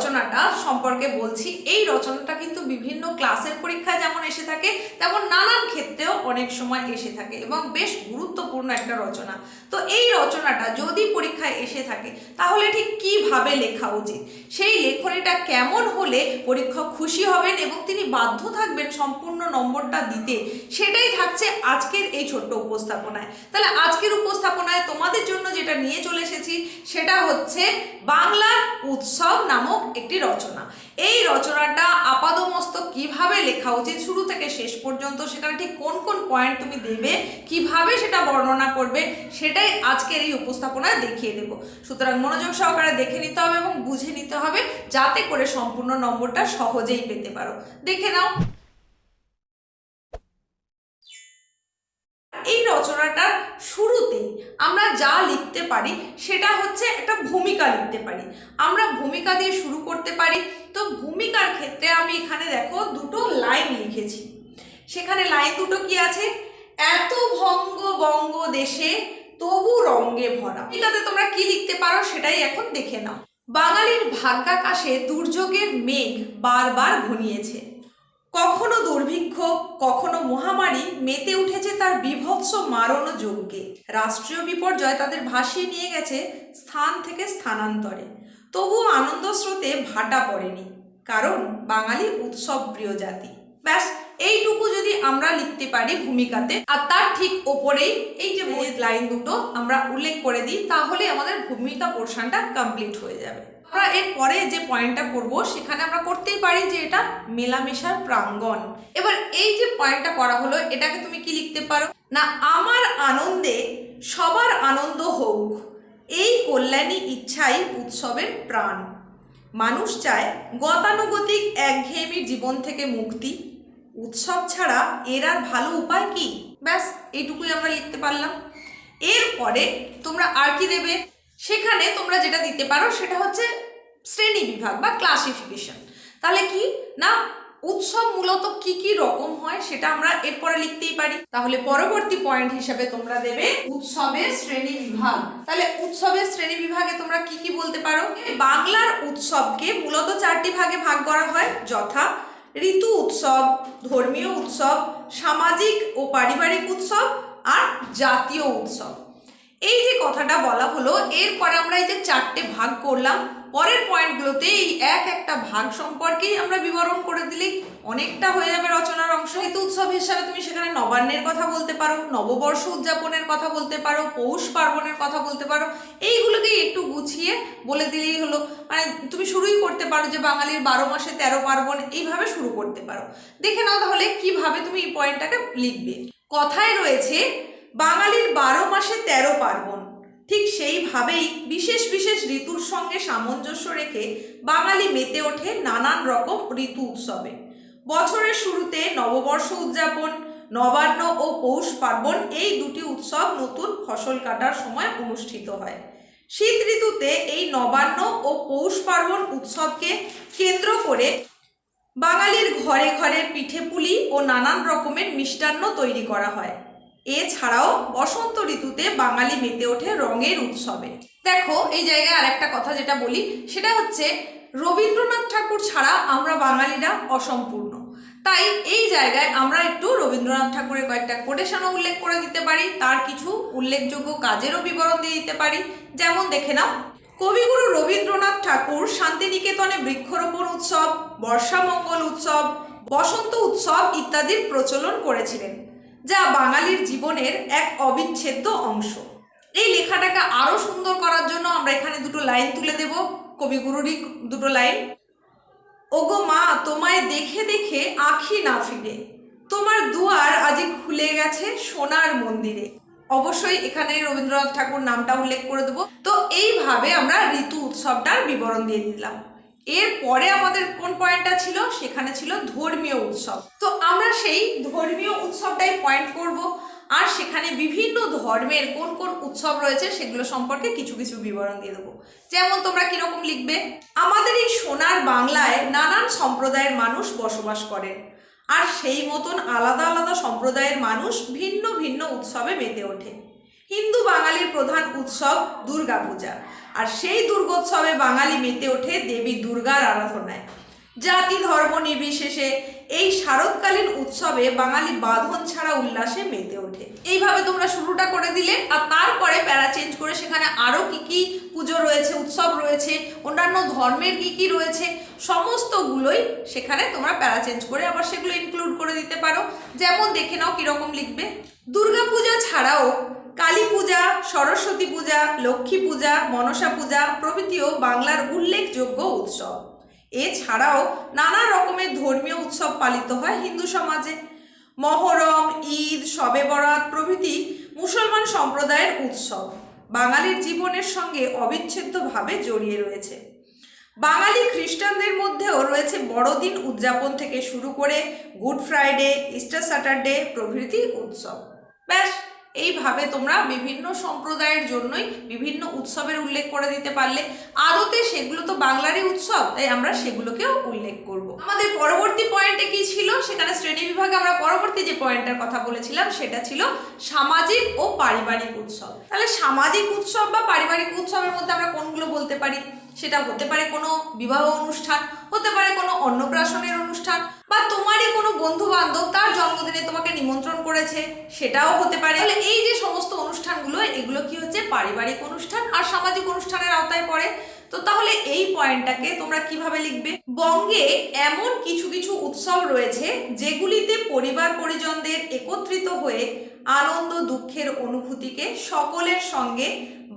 রচনাটা সম্পর্কে বলছি, এই রচনাটা কিন্তু বিভিন্ন ক্লাসের পরীক্ষায় যেমন এসে থাকে, তেমন নানান ক্ষেত্রেও অনেক সময় এসে থাকে এবং বেশ গুরুত্বপূর্ণ একটা রচনা। তো এই রচনাটা যদি পরীক্ষায় এসে থাকে, তাহলে ঠিক কীভাবে লেখা উচিত? সেই লেখনীটা কেমন হলে পরীক্ষক খুশি হবেন এবং তিনি বাধ্য থাকবেন সম্পূর্ণ নম্বরটা দিতে? সেটাই থাকছে আজকের এই ছোট্ট উপস্থাপনায়। তাহলে আজকের উপস্থাপনায় তোমাদের জন্য যেটা নিয়ে চলে এসেছি, সেটা হচ্ছে বাংলার উৎসব নামক একটি রচনা। এই রচনাটা আপাদমস্তক কীভাবে লেখা উচিত? শুরু থেকে শেষ পর্যন্ত সেখানে ঠিক কোন কোন পয়েন্ট তুমি দেবে? কীভাবে সেটা বর্ণনা করবে? সেটাই আজকের এই উপস্থাপনায় দেখিয়ে দেব। সুতরাং মনোযোগ সহকারে দেখে নিতে হবে এবং বুঝে নিতে হবে, যাতে করে সম্পূর্ণ নম্বরটা সহজেই পেতে পারো। দেখে নাও। এই রচনাটার শুরুতেই আমরা যা লিখতে পারি সেটা হচ্ছে একটা ভূমিকা লিখতে পারি। আমরা ভূমিকা দিয়ে শুরু করতে পারি। তো ভূমিকার ক্ষেত্রে আমি এখানে দেখো দুটো লাইন লিখেছি। সেখানে লাইন দুটো কি আছে? এত ভঙ্গ বঙ্গ দেশে তবু রঙ্গে ভরা। ভূমিকাতে তোমরা কি লিখতে পারো সেটাই এখন দেখে নাও। বাঙালির ভাগ্যাকাশে দুর্যোগের মেঘ বারবার ঘনিয়েছে। কখনো দুর্ভিক্ষ, কখনো মহামারী মেতে উঠেছে তার বিভৎস মারণ যজ্ঞে। রাষ্ট্রীয় বিপর্যয় তাদের ভাসিয়ে নিয়ে গেছে স্থান থেকে স্থানান্তরে। তবুও আনন্দ স্রোতে ভাটা পড়েনি, কারণ বাঙালি উৎসব প্রিয় জাতি। ব্যাস, এইটুকু যদি আমরা লিখতে পারি ভূমিকাতে। আর তার ঠিক ওপরেই এই যে লাইন দুটো আমরা উল্লেখ করে দিই, তাহলে আমাদের ভূমিকা পোর্শনটা কমপ্লিট হয়ে যাবে। আমরা এর পরে যে পয়েন্টটা করব, সেখানে আমরা করতেই পারি যে এটা মেলামেশার প্রাঙ্গণ। এবার এই যে পয়েন্টটা করা হলো, এটাকে তুমি কি লিখতে পারো? না, আমার আনন্দে সবার আনন্দ হোক, এই কল্যাণী ইচ্ছাই উৎসবের প্রাণ। মানুষ চায় গতানুগতিক একঘেয়েমির জীবন থেকে মুক্তি। উৎসব ছাড়া এর আর ভালো উপায় কি? ব্যাস, এইটুকুই আমরা লিখতে পারলাম। এরপরে তোমরা আর কি দেবে? সেখানে তোমরা যেটা দিতে পারো সেটা হচ্ছে শ্রেণি বিভাগ বা ক্লাসিফিকেশন তাহলে কি? না, উৎসব মূলত কি কি রকম হয় সেটা আমরা এরপরে লিখতেই পারি। তাহলে পরবর্তী পয়েন্ট হিসাবে তোমরা দেবে উৎসবের শ্রেণি বিভাগ। তাহলে উৎসবের শ্রেণি বিভাগে তোমরা কি কি বলতে পারো? বাংলার উৎসবকে মূলত চারটি ভাগে ভাগ করা হয়। যথা ঋতু উৎসব, ধর্মীয় উৎসব, সামাজিক ও পারিবারিক উৎসব আর জাতীয় উৎসব। এই যে কথাটা বলা হলো, এরপরে আমরা এই যে চারটে ভাগ করলাম, পরের পয়েন্টগুলোতে এই এক একটা ভাগ সম্পর্কেই আমরা বিবরণ করে দিলেই অনেকটা হয়ে যাবে রচনার অংশ। ঋতু উৎসব হিসাবে তুমি সেখানে নবান্নের কথা বলতে পারো, নববর্ষ উদযাপনের কথা বলতে পারো, পৌষ পার্বণের কথা বলতে পারো, এইগুলোকেই একটু গুছিয়ে বলে দিলেই হলো। মানে তুমি শুরুই করতে পারো যে বাঙালির বারো মাসে তেরো পার্বণ, এইভাবে শুরু করতে পারো। দেখে নাও তাহলে কীভাবে তুমি এই পয়েন্টটাকে লিখবে। কথায় রয়েছে বাঙালির বারো মাসে তেরো পার্বণ। ঠিক সেইভাবেই বিশেষ বিশেষ ঋতুর সঙ্গে সামঞ্জস্য রেখে বাঙালি মেতে ওঠে নানান রকম ঋতু উৎসবে। বছরের শুরুতে নববর্ষ উদযাপন, নবান্ন ও পৌষ পার্বণ এই দুটি উৎসব নতুন ফসল কাটার সময় অনুষ্ঠিত হয়। শীত ঋতুতে এই নবান্ন ও পৌষ পার্বণ উৎসবকে কেন্দ্র করে বাঙালির ঘরে ঘরে পিঠে পুলি ও নানান রকমের মিষ্টান্ন তৈরি করা হয়। এছাড়াও বসন্ত ঋতুতে বাঙালি মেতে ওঠে রঙের উৎসবে। দেখো, এই জায়গায় আরেকটা কথা যেটা বলি, সেটা হচ্ছে রবীন্দ্রনাথ ঠাকুর ছাড়া আমরা বাঙালিরা অসম্পূর্ণ। তাই এই জায়গায় আমরা একটু রবীন্দ্রনাথ ঠাকুরের কয়েকটা কোটেশনও উল্লেখ করে দিতে পারি, তার কিছু উল্লেখযোগ্য কাজেরও বিবরণ দিয়ে দিতে পারি। যেমন দেখে নাও, কবিগুরু রবীন্দ্রনাথ ঠাকুর শান্তিনিকেতনে বৃক্ষরোপণ উৎসব বর্ষামঙ্গল উৎসব, বসন্ত উৎসব ইত্যাদির প্রচলন করেছিলেন। যা বাঙালির জীবনের এক অবিচ্ছেদ্য অংশ। এই লেখাটাকে আরও সুন্দর করার জন্য আমরা এখানে দুটো লাইন তুলে দেব। কবিগুরুরই দুটো লাইন। ওগো মা, তোমায় দেখে দেখে আঁখি না ফিরে। তোমার দুয়ার আজি খুলে গেছে সোনার মন্দিরে। অবশ্যই এখানে রবীন্দ্রনাথ ঠাকুর নামটা উল্লেখ করে দেবো। তো এইভাবে আমরা ঋতু উৎসবটার বিবরণ দিয়ে দিলাম। এরপরে আমাদের কোন পয়েন্টটা ছিল? সেখানে ছিল ধর্মীয় উৎসব। তো আমরা সেই ধর্মীয় উৎসবটাই পয়েন্ট করব আর সেখানে বিভিন্ন ধর্মের কোন কোন উৎসব রয়েছে সেগুলো সম্পর্কে কিছু কিছু বিবরণ দিয়ে দেবো। যেমন তোমরা কীরকম লিখবে? আমাদের এই সোনার বাংলায় নানান সম্প্রদায়ের মানুষ বসবাস করেন আর সেই মতন আলাদা আলাদা সম্প্রদায়ের মানুষ ভিন্ন ভিন্ন উৎসবে মেতে ওঠে। হিন্দু বাঙালির প্রধান উৎসব দুর্গাপূজা। আর সেই দুর্গোৎসবে বাঙালি মেতে ওঠে দেবী দুর্গার আরাধনায়। জাতি ধর্ম নির্বিশেষে এই শারদকালীন উৎসবে বাঙালি বাঁধন ছাড়া উল্লাসে মেতে ওঠে। এইভাবে তোমরা শুরুটা করে দিলে, আর তারপরে প্যারা চেঞ্জ করে সেখানে আরও কি কি পুজো রয়েছে, উৎসব রয়েছে, অন্যান্য ধর্মের কি কি রয়েছে, সমস্তগুলোই সেখানে তোমরা প্যারা চেঞ্জ করে আবার সেগুলো ইনক্লুড করে দিতে পারো। যেমন দেখে নাও কীরকম লিখবে, দুর্গাপূজা ছাড়াও কালী পূজা, সরস্বতী পূজা, লক্ষ্মী পূজা, মনসা পূজা প্রভৃতিও বাংলার উল্লেখযোগ্য উৎসব। এছাড়াও নানা রকমের ধর্মীয় উৎসব পালিত হয় হিন্দু সমাজে। মহরম, ঈদ, শবে বরাত প্রভৃতি মুসলমান সম্প্রদায়ের উৎসব। বাঙালির জীবনের সঙ্গে অবিচ্ছেদ্যভাবে জড়িয়ে রয়েছে। বাঙালি খ্রিস্টানদের মধ্যেও রয়েছে বড়দিন উদযাপন থেকে শুরু করে গুড ফ্রাইডে, ইস্টার স্যাটারডে প্রভৃতি উৎসব। ব্যাস এইভাবে তোমরা বিভিন্ন সম্প্রদায়ের জন্যই বিভিন্ন উৎসবের উল্লেখ করে দিতে পারলে। আদতে সেগুলো তো বাংলারই উৎসব, তাই আমরা সেগুলোকেও উল্লেখ করব। আমাদের পরবর্তী পয়েন্টে কি ছিল? সেখানে শ্রেণি বিভাগে আমরা পরবর্তী যে পয়েন্টটার কথা বলেছিলাম, সেটা ছিল সামাজিক ও পারিবারিক উৎসব। তাহলে সামাজিক উৎসব বা পারিবারিক উৎসবের মধ্যে আমরা কোনগুলো বলতে পারি? সেটা হতে পারে কোনো বিবাহ অনুষ্ঠান, হতে পারে কোনো অন্নপ্রাশনের অনুষ্ঠান, বা তোমারই কোনো বন্ধু বান্ধব তার জন্মদিনে তোমাকে নিমন্ত্রণ করেছে, সেটাও হতে পারে। তাহলে এই যে সমস্ত অনুষ্ঠানগুলো, এগুলো কি হচ্ছে পারিবারিক অনুষ্ঠান আর সামাজিক অনুষ্ঠানের আওতায় পড়ে? তো তাহলে এই পয়েন্টটাকে তোমরা কীভাবে লিখবে? বঙ্গে এমন কিছু কিছু উৎসব রয়েছে, যেগুলিতে পরিবার পরিজনদের একত্রিত হয়ে আনন্দ দুঃখের অনুভূতিকে সকলের সঙ্গে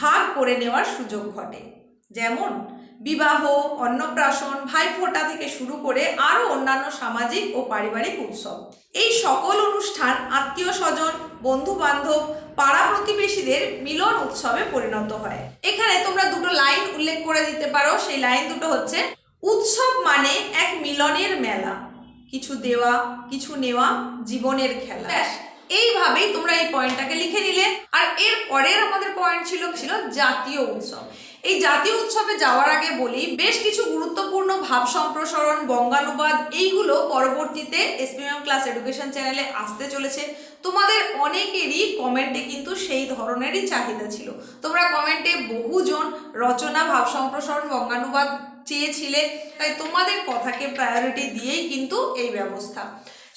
ভাগ করে নেওয়ার সুযোগ ঘটে। যেমন বিবাহ, অন্নপ্রাশন, ভাইফোঁটা থেকে শুরু করে আরও অন্যান্য সামাজিক ও পারিবারিক উৎসব। এই সকল অনুষ্ঠান আত্মীয় স্বজন বন্ধু বান্ধব পাড়া প্রতিবেশীদের মিলন উৎসবে পরিণত হয়। এখানে তোমরা দুটো লাইন উল্লেখ করে দিতে পারো। সেই লাইন দুটো হচ্ছে, উৎসব মানে এক মিলনের মেলা। কিছু দেওয়া, কিছু নেওয়া, জীবনের খেলা। এইভাবেই তোমরা এই পয়েন্টটাকে লিখে নিলে। আর এর পরের আমাদের পয়েন্ট ছিল ছিল জাতীয় উৎসব। এই জাতীয় উৎসবে যাওয়ার আগে বলি, বেশ কিছু গুরুত্বপূর্ণ ভাব সম্প্রসারণ, বঙ্গানুবাদ, এইগুলো পরবর্তীতে এসপিএম ক্লাস এডুকেশন চ্যানেলে আসতে চলেছে। তোমাদের অনেকেরই কমেন্টে কিন্তু সেই ধরনেরই চাহিদা ছিল। তোমরা কমেন্টে বহুজন রচনা, ভাব সম্প্রসারণ, বঙ্গানুবাদ চেয়েছিলে, তাই তোমাদের কথাকে প্রায়োরিটি দিয়েই কিন্তু এই ব্যবস্থা।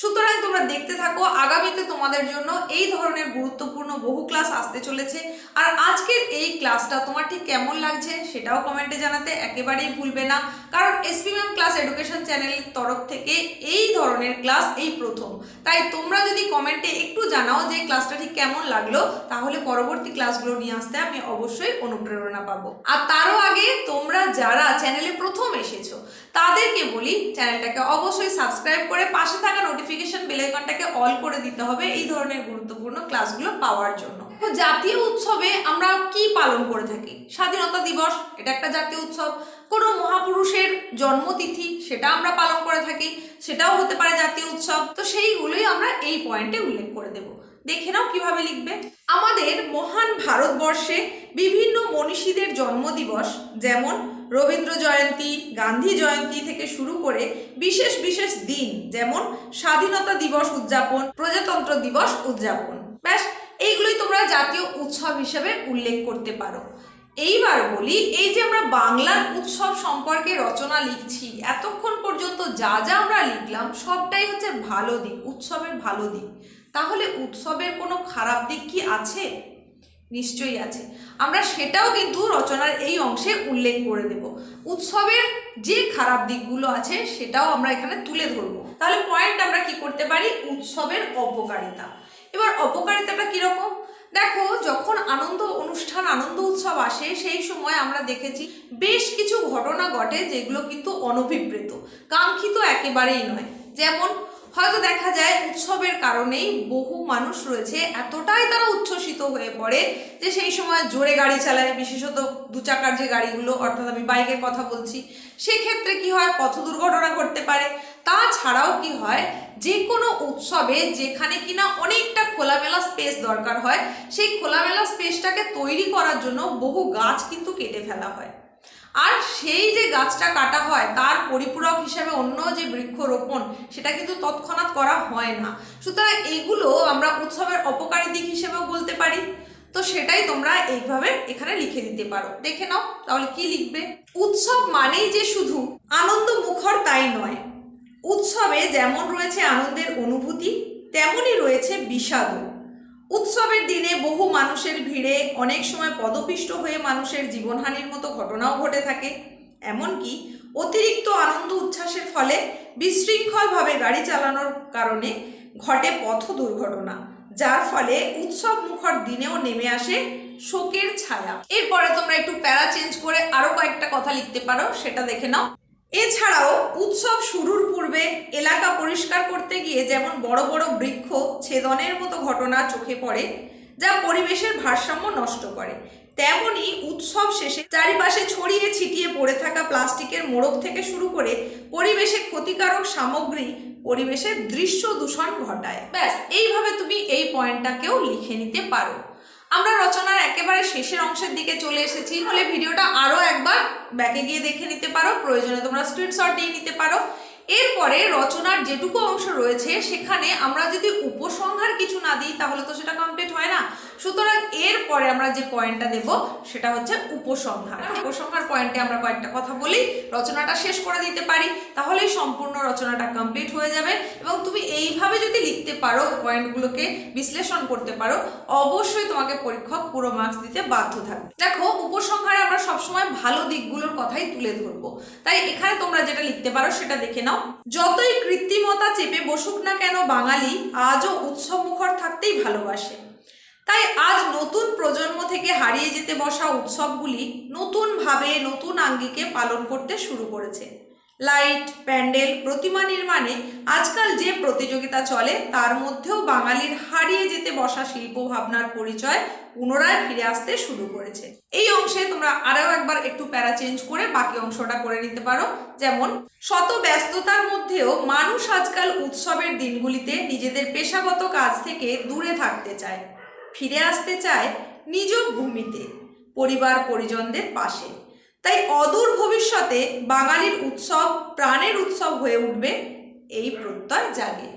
সুতরাং তোমরা দেখতে থাকো, আগামীতে তোমাদের জন্য এই ধরনের গুরুত্বপূর্ণ বহু ক্লাস আসতে চলেছে। আর আজকের এই ক্লাসটা তোমার ঠিক কেমন লাগছে সেটাও কমেন্টে জানাতে একেবারেই ভুলবে না। কারণ এসপিএম ক্লাস এডুকেশন চ্যানেলের তরফ থেকে এই ধরনের ক্লাস এই প্রথম। তাই তোমরা যদি কমেন্টে একটু জানাও যে ক্লাসটা ঠিক কেমন লাগল, তাহলে পরবর্তী ক্লাসগুলো নিয়ে আসতে আমি অবশ্যই অনুপ্রেরণা পাবো। আর তারও আগে তোমরা যারা চ্যানেলে প্রথম এসেছ, তাদেরকে বলি চ্যানেলটাকে অবশ্যই সাবস্ক্রাইব করে পাশে থাকা নোটিফিকেশন বেল আইকনটাকে অল করে দিতে হবে। এই ধরনের গুরুত্বপূর্ণ ক্লাসগুলো পাওয়ার জন্য। তো জাতীয় উৎসবে আমরা কি পালন করে থাকি? স্বাধীনতা দিবস, এটা একটা জাতীয় উৎসব। কোনো মহাপুরুষের জন্মতিথি, সেটা আমরা পালন করে থাকি, সেটাও হতে পারে জাতীয় উৎসব। তো সেইগুলোই আমরা এই পয়েন্টে উল্লেখ করে দেব। দেখে নাও কীভাবে লিখবে। আমাদের মহান ভারতবর্ষে বিভিন্ন মনীষীদের জন্মদিবস, যেমন রবীন্দ্র জয়ন্তী, গান্ধী জয়ন্তী থেকে শুরু করে বিশেষ বিশেষ দিন, যেমন স্বাধীনতা দিবস উদযাপন, প্রজাতন্ত্র দিবস উদযাপন। ব্যাস, এইগুলোই তোমরা জাতীয় উৎসব হিসেবে উল্লেখ করতে পারো। এইবার বলি, এই যে আমরা বাংলার উৎসব সম্পর্কে রচনা লিখছি, এতক্ষণ পর্যন্ত যা যা আমরা লিখলাম সবটাই হচ্ছে ভালো দিক, উৎসবের ভালো দিক। তাহলে উৎসবের কোনো খারাপ দিক কি আছে? নিশ্চয়ই আছে। আমরা সেটাও কিন্তু রচনার এই অংশে উল্লেখ করে দেব। উৎসবের যে খারাপ দিকগুলো আছে সেটাও আমরা এখানে তুলে ধরবো। তাহলে পয়েন্ট আমরা কি করতে পারি? উৎসবের অপকারিতা। এবার অপকারিতাটা কীরকম? দেখো, যখন আনন্দ অনুষ্ঠান, আনন্দ উৎসব আসে, সেই সময় আমরা দেখেছি বেশ কিছু ঘটনা ঘটে যেগুলো কিন্তু অনভিপ্রেত, কাঙ্ক্ষিত একেবারেই নয়। যেমন, হয়তো দেখা যায় উৎসবের কারণেই বহু মানুষ রয়েছে এতটাই তারা উচ্ছ্বসিত হয়ে পড়ে যে সেই সময় জোরে গাড়ি চালায়, বিশেষত দু চাকার যে গাড়িগুলো, অর্থাৎ আমি বাইকের কথা বলছি। সেক্ষেত্রে কি হয়? পথ দুর্ঘটনা ঘটতে পারে। তাছাড়াও কি হয় যে কোনো উৎসবে যেখানে কিনা অনেকটা খোলামেলা স্পেস দরকার হয়, সেই খোলামেলা স্পেসটাকে তৈরি করার জন্য বহু গাছ কিন্তু কেটে ফেলা হয়। আর সেই যে গাছটা কাটা হয়, তার পরিপূরক হিসাবে অন্য যে বৃক্ষরোপণ, সেটা কিন্তু তৎক্ষণাৎ করা হয় না। সুতরাং এগুলো আমরা উৎসবের অপকারী দিক হিসেবেও বলতে পারি। তো সেটাই তোমরা এইভাবে এখানে লিখে দিতে পারো। দেখে নাও, তাহলে কি লিখবে? উৎসব মানেই যে শুধু আনন্দ মুখর তাই নয় উৎসবে যেমন রয়েছে আনন্দের অনুভূতি, তেমনই রয়েছে বিষাদও। উৎসবের দিনে বহু মানুষের ভিড়ে অনেক সময় পদপিষ্ট হয়ে মানুষের জীবনহানির মতো ঘটনাও ঘটে থাকে। এমনকি অতিরিক্ত আনন্দ উচ্ছ্বাসের ফলে বিশৃঙ্খলভাবে গাড়ি চালানোর কারণে ঘটে পথ দুর্ঘটনা, যার ফলে উৎসব মুখর দিনেও নেমে আসে শোকের ছায়া। এরপরে তোমরা একটু প্যারা চেঞ্জ করে আরও কয়েকটা কথা লিখতে পারো, সেটা দেখে নাও। এছাড়াও উৎসব শুরুর পূর্বে এলাকা পরিষ্কার করতে গিয়ে যেমন বড় বড় বৃক্ষ, ছেদনের মতো ঘটনা চোখে পড়ে, যা পরিবেশের ভারসাম্য নষ্ট করে। তেমনি উৎসব শেষে চারিপাশে ছড়িয়ে ছিটিয়ে পড়ে থাকা প্লাস্টিকের মোড়ক থেকে শুরু করে পরিবেশে ক্ষতিকারক সামগ্রী, পরিবেশের দৃশ্য দূষণ ঘটায়। ব্যাস, এইভাবে তুমি এই পয়েন্টটাকেও লিখে নিতে পারো। আমরা রচনার একেবারে শেষের অংশের দিকে চলে এসেছি, হলে ভিডিওটা আরও একবার ব্যাকে গিয়ে দেখে নিতে পারো, প্রয়োজনে তোমরা স্ক্রিনশট দিয়ে নিতে পারো। এরপরে রচনার যেটুকু অংশ রয়েছে, সেখানে আমরা যদি উপসংহার কিছু না দিই, তাহলে তো সেটা কমপ্লিট হয় না। সুতরাং এরপরে আমরা যে পয়েন্টটা দেব, সেটা হচ্ছে উপসংহার। উপসংহার পয়েন্টে আমরা কয়েকটা কথা বলি, রচনাটা শেষ করে দিতে পারি, তাহলেই সম্পূর্ণ রচনাটা কমপ্লিট হয়ে যাবে। এবং তুমি এইভাবে যদি লিখতে পারো, পয়েন্টগুলোকে বিশ্লেষণ করতে পারো, অবশ্যই তোমাকে পরীক্ষক পুরো মার্কস দিতে বাধ্য থাকবে। দেখো, উপসংহারে আমরা সবসময় ভালো দিকগুলোর কথাই তুলে ধরবো। তাই এখানে তোমরা যেটা লিখতে পারো, সেটা দেখে নাও। যতই কৃত্রিমতা চেপে বসুক না কেন, বাঙালি আজও উৎসব মুখর থাকতেই ভালোবাসে। তাই আজ নতুন প্রজন্ম থেকে হারিয়ে যেতে বসা উৎসবগুলি নতুনভাবে নতুন আঙ্গিকে পালন করতে শুরু করেছে। লাইট, প্যান্ডেল, প্রতিমা নির্মাণে আজকাল যে প্রতিযোগিতা চলে, তার মধ্যেও বাঙালির হারিয়ে যেতে বসা শিল্প ভাবনার পরিচয় পুনরায় ফিরে আসতে শুরু করেছে। এই অংশে তোমরা আরও একবার একটু প্যারা চেঞ্জ করে বাকি অংশটা করে নিতে পারো। যেমন, শত ব্যস্ততার মধ্যেও মানুষ আজকাল উৎসবের দিনগুলিতে নিজেদের পেশাগত কাজ থেকে দূরে থাকতে চায়। ফিরে আসতে চায় নিজ ভূমিতে, পরিবার পরিজনদের পাশে। তাই অদূর ভবিষ্যতে বাঙালির উৎসব, প্রাণের উৎসব হয়ে উঠবে এই প্রত্যয় জাগে।